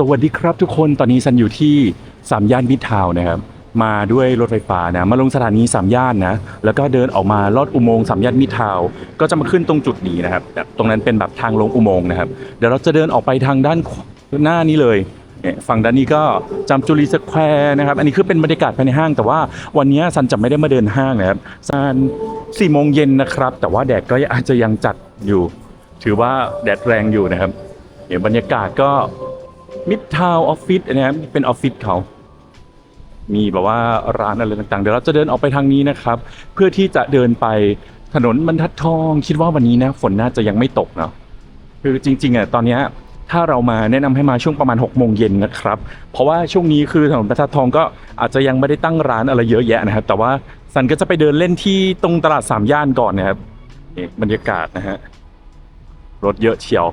สวัสดีครับทุกคนตอนนี้ฉันอยู่ที่สามย่านมิตรทาวน์นะครับ มาด้วยรถไฟฟ้านะ มาลงสถานีสามย่านนะ แล้วก็เดินออกมาลอดอุโมงค์สามย่านมิตรทาวก็จะมาขึ้นตรงจุดนี้นะครับแบบตรงนั้นเป็นแบบทางลงอุโมงค์นะครับ เดี๋ยวเราจะเดินออกไปทางด้านหน้านี้เลยฝั่งด้านนี้ก็จำจุรีสแควร์นะครับ อันนี้คือเป็นบรรยากาศภายในห้าง แต่ว่าวันนี้ซันจะไม่ได้มาเดินห้างนะครับซันสี่โมงเย็นนะครับ แต่ว่าแดดก็อาจจะยังจัดอยู่ ถือว่าแดดแรงอยู่นะครับเดี๋ยวบรรยากาศก็ มิดทาวออฟฟิศนะครับเป็นออฟฟิศเขา มีแบบว่าร้านอะไรต่างๆ เดี๋ยวเราจะเดินออกไปทางนี้นะครับ เพื่อที่จะเดินไปถนนบรรทัดทองคิดว่าวันนี้นะฝนน่าจะยังไม่ตกเนาะคือจริงๆอะตอนนี้ถ้าเรามาแนะนำให้มาช่วงประมาณ6กโมงเย็นนะครับ เพราะว่าช่วงนี้คือถนนบรรทัดทองก็อาจจะยังไม่ได้ตั้งร้านอะไรเยอะแยะนะครับ แต่ว่าสันก็จะไปเดินเล่นที่ตรงตลาดสามย่านก่อนนะครับนี่บรรยากาศนะฮะรถเยอะเชียว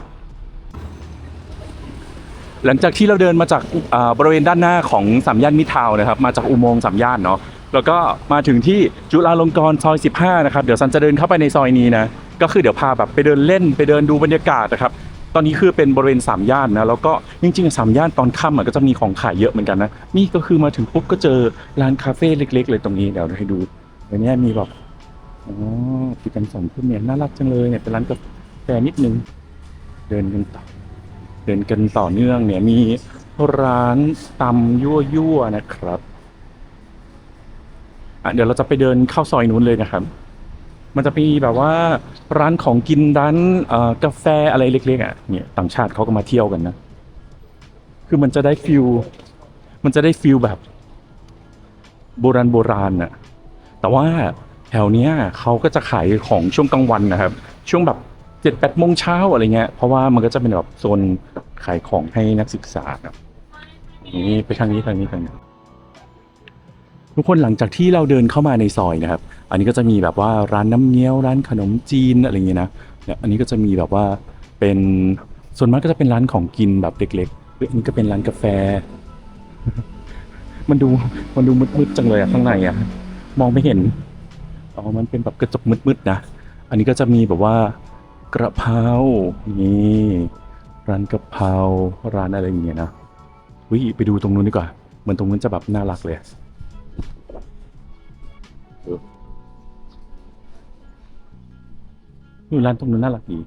หลังจากที่เราเดินมาจากบริเวณด้านหน้าของสามย่านมิทาวน์นะครับ มาจากอุโมงค์สามย่านเนาะแล้วก็มาถึงที่จุฬาลงกรณ์ซอย 15 นะครับ เดี๋ยวซันจะเดินเข้าไปในซอยนี้นะ ก็คือเดี๋ยวพาแบบไปเดินเล่นไปเดินดูบรรยากาศนะครับ ตอนนี้คือเป็นบริเวณสามย่านนะ แล้วก็จริงๆสามย่านตอนค่ำอะก็จะมีของขายเยอะเหมือนกันนะ นี่ก็คือมาถึงปุ๊บก็เจอร้านคาเฟ่เล็ก ๆ เลยตรงนี้ เดี๋ยวให้ดูอันนี้มีแบบอ๋อปิดกันสองทุ่มเนี่ยน่ารักจังเลยเนี่ยเป็นร้านกาแฟนิดนึง เดินกันต่อ เดินกันต่อเนื่องเนี่ยมีร้านตำยั่วยั่วๆนะครับอะเดี๋ยวเราจะไปเดินเข้าซอยนู้นเลยนะครับ มันจะมีแบบว่าร้านของกินร้านกาแฟอะไรเล็กๆอะเนี่ยต่างชาติเขาก็มาเที่ยวกันนะ คือมันจะได้ฟิลมันจะได้ฟิลแบบโบราณโบราณน่ะ แต่ว่าแถวเนี้ยเขาก็จะขายของช่วงกลางวันนะครับ ช่วงแบบ เจ็ดแปดโมงเช้าอะไรเงี้ย เพราะว่ามันก็จะเป็นแบบโซนขายของให้นักศึกษาครับนี่ไปทางนี้ทางนี้ทางนี้ทุกคนหลังจากที่เราเดินเข้ามาในซอยนะครับ อันนี้ก็จะมีแบบว่าร้านน้ำเงี้ยวร้านขนมจีนอะไรเงี้ยนะเนี่ยอันนี้ก็จะมีแบบว่าเป็นส่วนมากก็จะเป็นร้านของกินแบบเล็กๆเฮ้ยอันนี้ก็เป็นร้านกาแฟ มันดูมันดูมืดๆจังเลยอะข้างในอะมองไม่เห็นอ๋อมันเป็นแบบกระจกมืดๆนะ อันนี้ก็จะมีแบบว่า กระเพรานี่ร้านกระเพราร้านอะไรอย่างเงี้ยนะวิไปดูตรงนู้นดีกว่าเหมือนตรงนู้นจะแบบน่ารักเลยนี่ร้านตรงนู้นน่ารักดี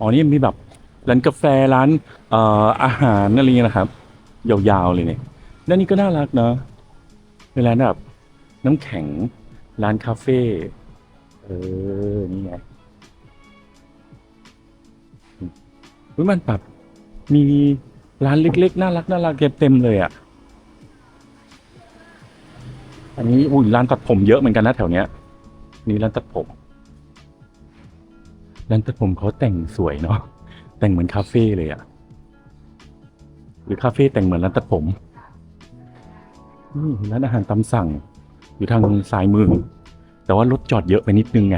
อ๋อนี่มีแบบร้านกาแฟร้านเอ่ออาหารอะไรเงี้ยนะครับ ยาวๆเลยเนี่ยแล้วนี่ก็น่ารักเนาะเป็นร้านแบบน้ำแข็งร้านคาเฟ่เออนี่ไง เฮ้ยมันแบบมีร้านเล็กๆ น่ารักน่ารักเต็มเลยอะ อันนี้อุ้ยร้านตัดผมเยอะเหมือนกันนะแถวเนี้ย นี่ร้านตัดผม ร้านตัดผมเขาแต่งสวยเนาะ แต่งเหมือนคาเฟ่เลยอะ หรือคาเฟ่แต่งเหมือนร้านตัดผมนี่ร้านอาหารตามสั่ง อยู่ทางซ้ายมือ แต่ว่ารถจอดเยอะไปนิดนึงไง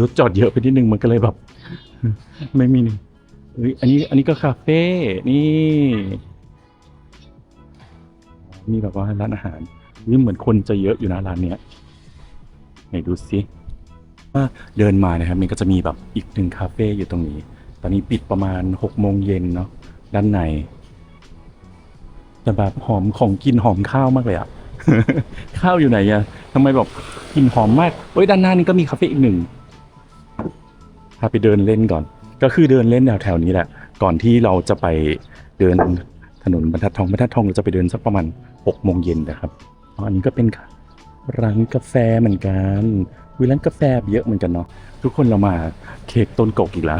รถจอดเยอะไปนิดนึงมันก็เลยแบบ ไม่มี เฮ้ยอันนี้อันนี้ก็คาเฟ่ นี่ มีแบบว่าร้านอาหารนี่เหมือนคนจะเยอะอยู่นะร้านเนี้ยไหนดูสิว่าเดินมานะครับ มันก็จะมีแบบอีกหนึ่งคาเฟ่อยู่ตรงนี้ ตอนนี้ปิดประมาณหกโมงเย็นเนาะ ด้านใน แต่แบบหอมของกินหอมข้าวมากเลยอะข้าวอยู่ไหนอะทำไมแบบกลิ่นหอมมากเอ้ยด้านหน้านี่ก็มีคาเฟ่อีกหนึ่งพาไปเดินเล่นก่อน ก็คือเดินเล่นแถวแถวๆนี้แหละ ก่อนที่เราจะไปเดินถนนบรรทัดทองบรรทัดทองเราจะไปเดินสักประมาณหกโมงเย็นนะครับอันนี้ก็เป็นร้านกาแฟเหมือนกันวิร้านกาแฟเยอะเหมือนกันเนาะทุกคนเรามาเค้กต้นกกอีกแล้ว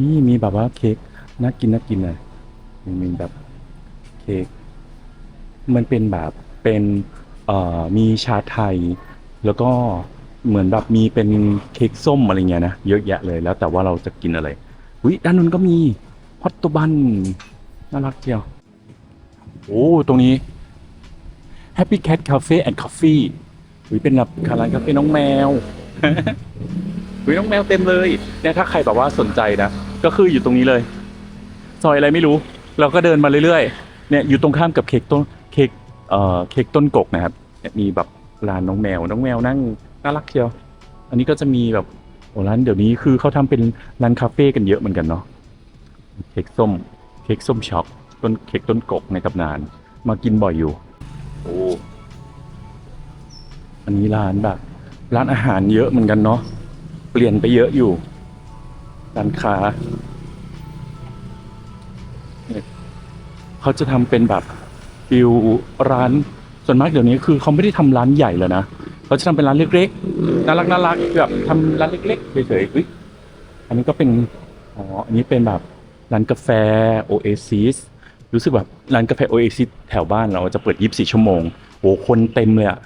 นี่มีแบบว่าเค้กน่ากินน่ากินเลยมีแบบเค้กมันเป็นแบบเป็นเอ่อมีชาไทยแล้วก็ เหมือนแบบมีเป็นเค้กส้มอะไรเงี้ยนะเยอะแยะเลยแล้วแต่ว่าเราจะกินอะไรอุ้ยด้านนู้นก็มีฮอตตบันน่ารักเจียวโอ้ตรงนี้ Happy Cat Cafe and Coffee อุ้ยเป็นแบบร้านกาแฟน้องแมวอุ้ยน้องแมวเต็มเลยเนี่ยถ้าใครแบบว่าสนใจนะก็คืออยู่ตรงนี้เลยซอยอะไรไม่รู้ เราก็เดินมาเรื่อยๆเนี่ยอยู่ตรงข้ามกับเค้กต้นเค้กเอ่อเค้กต้นกกนะครับเนี่ยมีแบบร้านน้องแมวน้องแมวนั่ง น่ารักเชียว อันนี้ก็จะมีแบบโอ้ร้านเดี๋ยวนี้คือเขาทำเป็นร้านคาเฟ่กันเยอะเหมือนกันเนาะเค้กส้มเค้กส้มช็อกต้นเค้กต้นกกในตำนาน มากินบ่อยอยู่โอ้อันนี้ร้านแบบ ร้านอาหารเยอะเหมือนกันเนาะเปลี่ยนไปเยอะอยู่ร้านค้าเขาจะทำเป็นแบบฟิวร้านส่วนมากเดี๋ยวนี้คือเขาไม่ได้ทำร้านใหญ่แล้วนะ เขาจะทำเป็นร้านเล็กๆน่ารักน่ารักแบบทำร้านเล็กๆเฉยๆอุ๊ยอันนี้ก็เป็นอ๋ออันนี้เป็นแบบร้านกาแฟโอเอซิสรู้สึกแบบร้านกาแฟโอเอซิสแถวบ้านเราจะเปิด 24 ชั่วโมงโอ้คนเต็มเลยอะ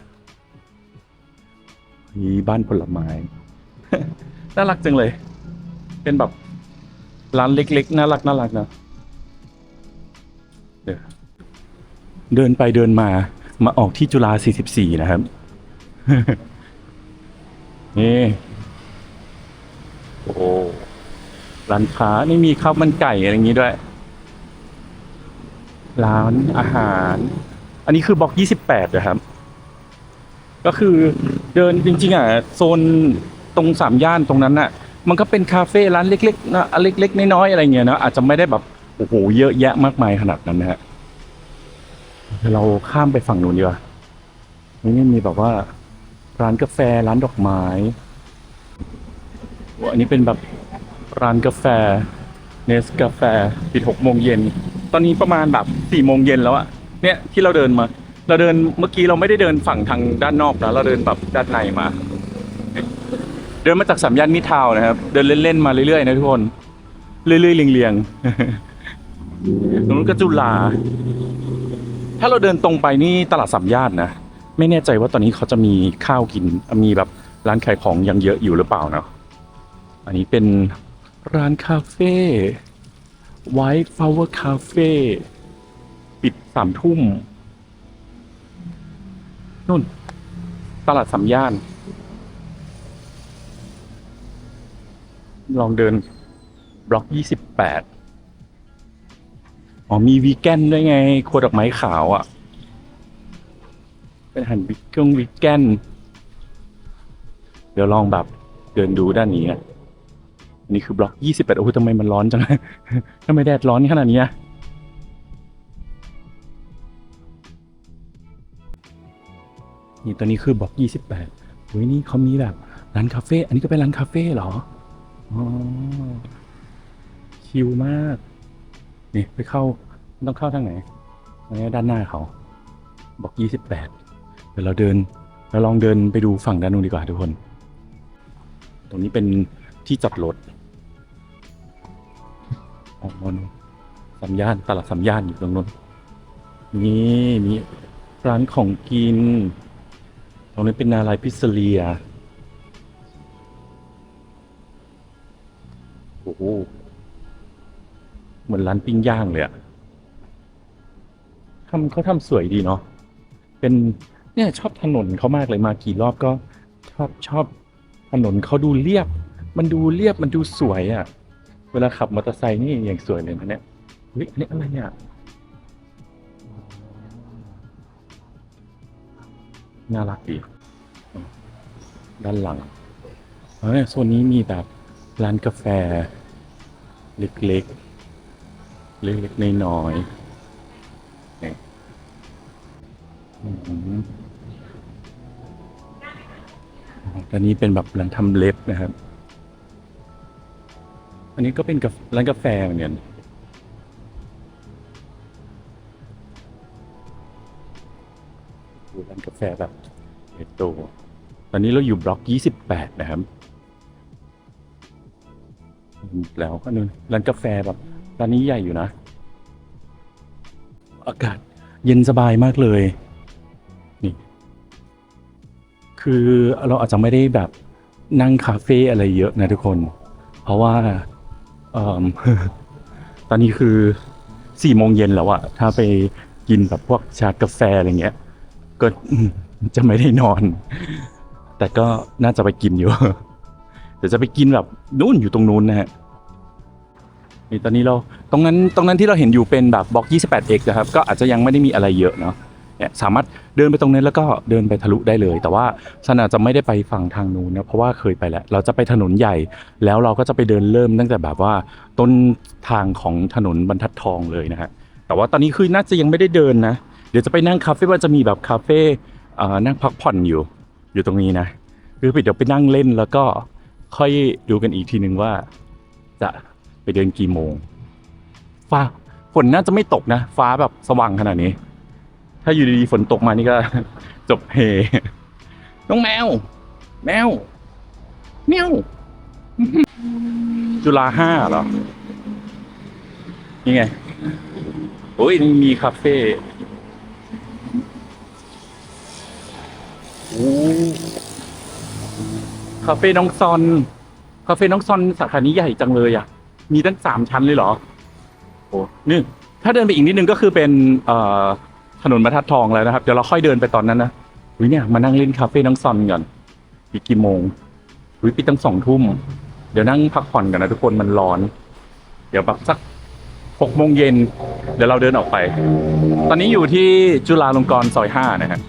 มีบ้านผลไม้ น่ารักจังเลย เป็นแบบร้านเล็กๆ น่ารักน่ารักนะเดินไปเดินมามาออกที่จุฬา44 นะครับ นี่ โอ้ร้านค้านี่มีข้าวมันไก่อะไรอย่างงี้ด้วย ร้านอาหาร อันนี้คือบล็อก28นะครับ ก็คือเดินจริง ๆ อะ โซนตรงสามย่านตรงนั้นน่ะ มันก็เป็นคาเฟ่ร้านเล็กๆนะเล็กๆน้อยๆอะไรเงี้ยนะอาจจะไม่ได้แบบโอ้โหเยอะแยะมากมายขนาดนั้นนะฮะเราข้ามไปฝั่งนู้นดีกว่านี่นี่มีแบบว่า ร้านกาแฟร้านดอกไม้อันนี้เป็นแบบร้านกาแฟเนสกาแฟปิดหกโมงเย็น ตอนนี้ประมาณแบบสี่โมงเย็นแล้วอะเนี่ยที่เราเดินมา เราเดินเมื่อกี้เราไม่ได้เดินฝั่งทางด้านนอกนะเราเดินแบบด้านในมา เดินมาจากสามย่านมิทาวน์นะครับ เดินเล่นๆมาเรื่อยๆนะทุกคน เรื่อยๆเรียงๆตรงนู้นก็จุฬาถ้าเราเดินตรงไปนี่ตลาดสามย่านนะ ไม่แน่ใจว่าตอนนี้เขาจะมีข้าวกิน มีแบบร้านขายของยังเยอะอยู่หรือเปล่าเนาะอันนี้เป็นร้านคาเฟ่ White Flower Cafe ปิดสามทุ่มนู่น ตลาดสามย่าน ลองเดินบล็อกยี่สิบแปดอ๋อมีวีแกนด้วยไงครัวดอกไม้ขาวอะ่ะ เป็นอาหันวิกกงวีแกนเดี๋ยวลองแบบเดินดูด้านนี้อะนนี้คือบล็อกยี่สิบแปดโอ้โหทำไมมันร้อนจัง ทำไมแดดร้อนขนาดนี้นี่ตอนนี้คือบล็อกยี่สิบแปดเฮ้ยนี่เขามีแบบร้านคาเฟ่ อันนี้ก็เป็นร้านคาเฟ่เหรอ อ๋อ ชิลมาก นี่ไปเข้า ต้องเข้าทางไหนอันนี้ด้านหน้าเขา บอกยี่สิบแปด เดี๋ยวเราเดินเราลองเดินไปดูฝั่งด้านนู้นดีกว่าทุกคน ตรงนี้เป็นที่จอดรถออนู่นสัมย่านตลาดสัมย่านอยู่ตรงนู้นนี่มีร้านของกิน ตรงนี้เป็นนาลายพิซเรียโอ้โหเหมือนร้านปิ้งย่างเลยอะทำเขาทำสวยดีเนาะเป็น เนี่ยชอบถนนเขามากเลยมากี่รอบก็ชอบชอบถนนเขาดูเรียบ มันดูเรียบมันดูสวยอะเวลาขับมอเตอร์ไซค์นี่อย่างสวยเลยนะเนี่ยเฮ้ยอันนี้อะไรเนี่ยน่ารักดีด้านหลังเฮ้ยโซนนี้มีแบบร้านกาแฟ เล็กๆ เล็กๆน้อยๆนี่ อืมตอนนี้เป็นแบบร้านทำเล็บนะครับ อันนี้ก็เป็นร้านกาแฟเหมือนกันร้านกาแฟแบบเฮโตตอนนี้เราอยู่บล็อก 28 นะครับ แล้วก็นู่นร้านกาแฟแบบร้านนี้ใหญ่อยู่นะ อากาศเย็นสบายมากเลย คือเราอาจจะไม่ได้แบบนั่งคาเฟ่อะไรเยอะนะทุกคน เพราะว่าเอตอนนี้คือสี่โมงเย็นแล้วอะถ้าไปกินแบบพวกชากาแฟอะไรเงี้ย ก็จะไม่ได้นอน แต่ก็น่าจะไปกินอยู่ เดี๋ยวจะไปกินแบบนู่นอยู่ตรงนู้นนะฮะนี่ตอนนี้เราตรงนั้นตรงนั้นที่เราเห็นอยู่เป็นแบบบล็อก 28x นะครับ ก็อาจจะยังไม่ได้มีอะไรเยอะเนาะ เนี่ยสามารถเดินไปตรงนั้นแล้วก็เดินไปทะลุได้เลย แต่ว่าฉันอาจจะไม่ได้ไปฝั่งทางนู้นนะเพราะว่าเคยไปแล้วเราจะไปถนนใหญ่ แล้วเราก็จะไปเดินเริ่มตั้งแต่แบบว่าต้นทางของถนนบรรทัดทองเลยนะฮะแต่ว่าตอนนี้คือน่าจะยังไม่ได้เดินนะเดี๋ยวจะไปนั่งคาเฟ่ว่าจะมีแบบคาเฟ่นั่งพักผ่อนอยู่ อยู่ตรงนี้นะคือเดี๋ยวไปนั่งเล่นแล้วก็ค่อยดูกันอีกทีหนึ่งว่า จะไปเดินกี่โมง ฟ้าฝนน่าจะไม่ตกนะ ฟ้าแบบสว่างขนาดนี้ ถ้าอยู่ดีๆฝนตกมานี่ก็ จบเฮน้องแมว แมวแมวจุฬาห้าเหรอ นี่ไงโอ้ยนี่มีคาเฟ่โอ้คาเฟ่น้องซอน คาเฟ่น้องซอนสาขานี้ใหญ่จังเลยอะ มีตั้งสามชั้นเลยเหรอ โอ้นี่ถ้าเดินไปอีกนิดนึงก็คือเป็น เอ่อ ถนนบรรทัดทองแล้วนะครับ เดี๋ยวเราค่อยเดินไปตอนนั้นนะอุ้ยเนี่ยมานั่งเล่นคาเฟ่น้องซอนก่อนอีกกี่โมงอุ้ยปิดตั้งสองทุ่ม เดี๋ยวนั่งพักผ่อนกันนะทุกคนมันร้อน เดี๋ยวแบบสักหกโมงเย็นเดี๋ยวเราเดินออกไป ตอนนี้อยู่ที่จุฬาลงกรณ์ซอยห้านะฮะ